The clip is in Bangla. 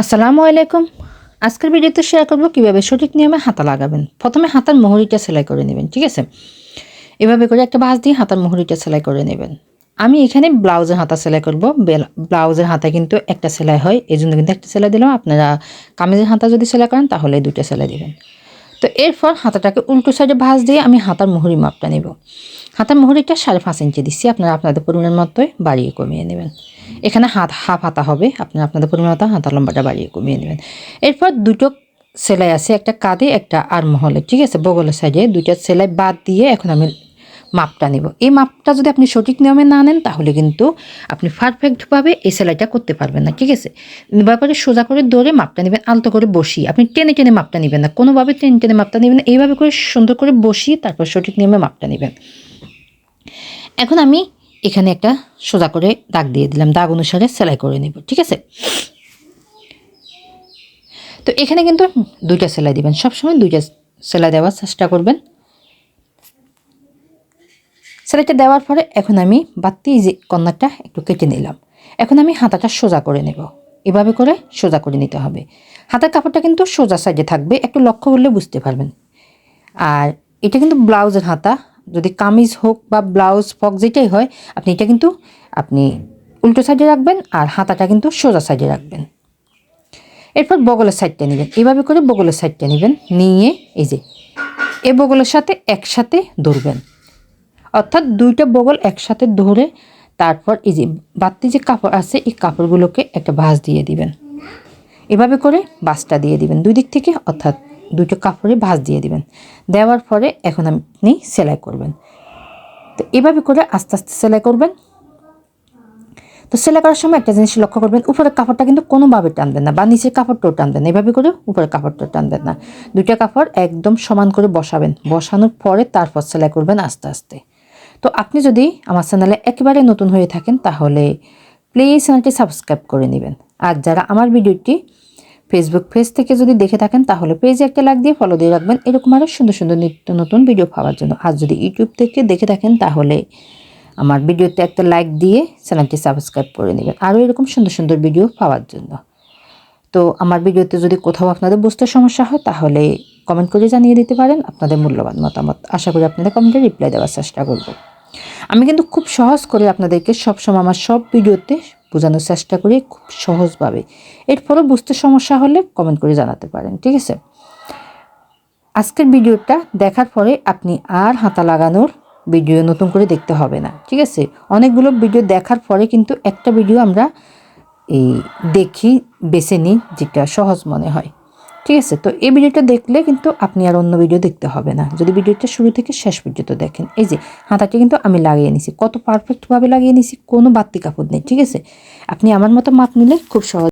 আসসালামু আলাইকুম। আজকের ভিডিওতে শেয়ার করব কীভাবে সঠিক নিয়মে হাতা লাগাবেন। প্রথমে হাতার মোহরিটা সেলাই করে নেবেন, ঠিক আছে? এভাবে করে একটা বাঁশ দিয়ে হাতার মোহরিটা সেলাই করে নেবেন। আমি এখানে ব্লাউজের হাতা সেলাই করব। ব্লাউজের হাতা কিন্তু একটা সেলাই হয় এই জন্য কিন্তু একটা সেলাই দিলাম। আপনারা কামিজের হাতা যদি সেলাই করেন, তাহলে দুটা সেলাই দিবেন। তো এরপর হাতাটাকে উল্টো সাইডে ভাঁজ দিয়ে আমি হাতার মুহুরি মাপটা নেব। হাতার মোহরিটা সাড়ে পাঁচ ইঞ্চি দিচ্ছি, আপনারা আপনাদের পরিমাণ মতোই বাড়িয়ে কমিয়ে নেবেন। এখানে হাত, হাফ হাতা হবে, আপনারা আপনাদের পরিমাণ মতো হাতা লম্বাটা বাড়িয়ে কমিয়ে নেবেন। এরপর দুটো সেলাই আছে, একটা কাঁধে, একটা আর মহলে ঠিক আছে? বগলের সাইডে দুইটা সেলাই বাদ দিয়ে এখন আমি মাপটা নেব। এই মাপটা যদি আপনি সঠিক নিয়মে না নেন, তাহলে কিন্তু আপনি পারফেক্টভাবে এই সেলাইটা করতে পারবেন না, ঠিক আছে? ব্যাপারে সোজা করে ধরে মাপটা নেবেন, আলতো করে বসিয়ে। আপনি টেনে টেনে মাপটা নেবেন না, কোনোভাবে টেনে টেনে মাপটা নেবেন না, এইভাবে করে সুন্দর করে বসিয়ে তারপর সঠিক নিয়মে মাপটা নেবেন। এখন আমি এখানে একটা সোজা করে দাগ দিয়ে দিলাম, দাগ অনুসারে সেলাই করে নেব, ঠিক আছে? তো এখানে কিন্তু দুইটা সেলাই দিবেন, সবসময় দুইটা সেলাই দেওয়ার চেষ্টা করবেন। সেলাইটা দেওয়ার পরে এখন আমি বাতি যে কন্যাটা একটু কেটে নিলাম। এখন আমি হাতাটা সোজা করে নেব। এভাবে করে সোজা করে নিতে হবে। হাতার কাপড়টা কিন্তু সোজা সাইডে থাকবে, একটু লক্ষ্য করলে বুঝতে পারবেন। আর এটা কিন্তু ব্লাউজের হাতা। যদি কামিজ হোক বা ব্লাউজ ফক যেটাই হয়, আপনি এটা কিন্তু আপনি উল্টো সাইডে রাখবেন আর হাতাটা কিন্তু সোজা সাইডে রাখবেন। এরপর বগলের সাইডটা নেবেন। এভাবে করে বগলের সাইডটা নেবেন। নিয়ে এই যে, এ বগলের সাথে একসাথে ধরবেন। অর্থাৎ দুইটা বগল একসাথে ধরে তারপর এই যে বাড়তি যে কাপড় আছে, এই কাপড়গুলোকে একটা ভাঁজ দিয়ে দিবেন। এভাবে করে বাসটা দিয়ে দিবেন দুই দিক থেকে, অর্থাৎ দুটো কাপড়ে ভাঁজ দিয়ে দিবেন। দেওয়ার পরে এখন আপনি সেলাই করবেন। তো এভাবে করে আস্তে আস্তে সেলাই করবেন। তো সেলাই করার সময় একটা জিনিস লক্ষ্য করবেন, উপরের কাপড়টা কিন্তু কোনোভাবে টানবেন না বা নিচের কাপড়টাও টানবেন না। এভাবে করে উপরের কাপড়টাও টানবেন না। দুইটা কাপড় একদম সমান করে বসাবেন। বসানোর পরে তারপর সেলাই করবেন আস্তে আস্তে। তো আপনি যদি আমার চ্যানেলে একেবারে নতুন হয়ে থাকেন, তাহলে প্লিজ চ্যানেলটি সাবস্ক্রাইব করে নেবেন। আর যারা আমার ভিডিওটি ফেসবুক পেজ থেকে যদি দেখে থাকেন, তাহলে পেজে একটা লাইক দিয়ে ফলো দিয়ে রাখবেন। এরকম আরও সুন্দর সুন্দর নিত্য নতুন ভিডিও পাওয়ার জন্য। আর যদি ইউটিউব থেকে দেখে থাকেন, তাহলে আমার ভিডিওতে একটা লাইক দিয়ে চ্যানেলটি সাবস্ক্রাইব করে নেবেন। আরও এরকম সুন্দর সুন্দর ভিডিও পাওয়ার জন্য। তো আমার ভিডিওতে যদি কোথাও আপনাদের বুঝতে সমস্যা হয়, তাহলে কমেন্ট করে জানিয়ে দিতে পারেন। আপনাদের মূল্যবান মতামত। আশা করি আপনাদের কমেন্টে রিপ্লাই দেওয়ার চেষ্টা করব। আমি কিন্তু খুব সহজ করে আপনাদেরকে সবসময় আমার সব ভিডিওতে বোঝানোর চেষ্টা করি খুব সহজভাবে। এরপরও বুঝতে সমস্যা হলে কমেন্ট করে জানাতে পারেন, ঠিক আছে? আজকের ভিডিওটা দেখার পরে আপনি আর হাতা লাগানোর ভিডিও নতুন করে দেখতে হবে না, ঠিক আছে? অনেকগুলো ভিডিও দেখার পরে কিন্তু একটা ভিডিও আমরা এই দেখি, বেছে নিই, যেটা সহজ মনে হয়। ঠিক আছে, তো এই ভিডিওটা দেখলে কিন্তু আপনি আর অন্য ভিডিও দেখতে হবে না। যদি ভিডিওটা শুরু থেকে শেষ পর্যন্ত দেখেন, এই যে হাতাটি কিন্তু আমি লাগিয়ে নিছি, কত পারফেক্টভাবে লাগিয়ে নিছি, কোনো বাড়তি কাপড় নেই, ঠিক আছে? আপনি আমার মতো মাপ নিলে খুব সহজ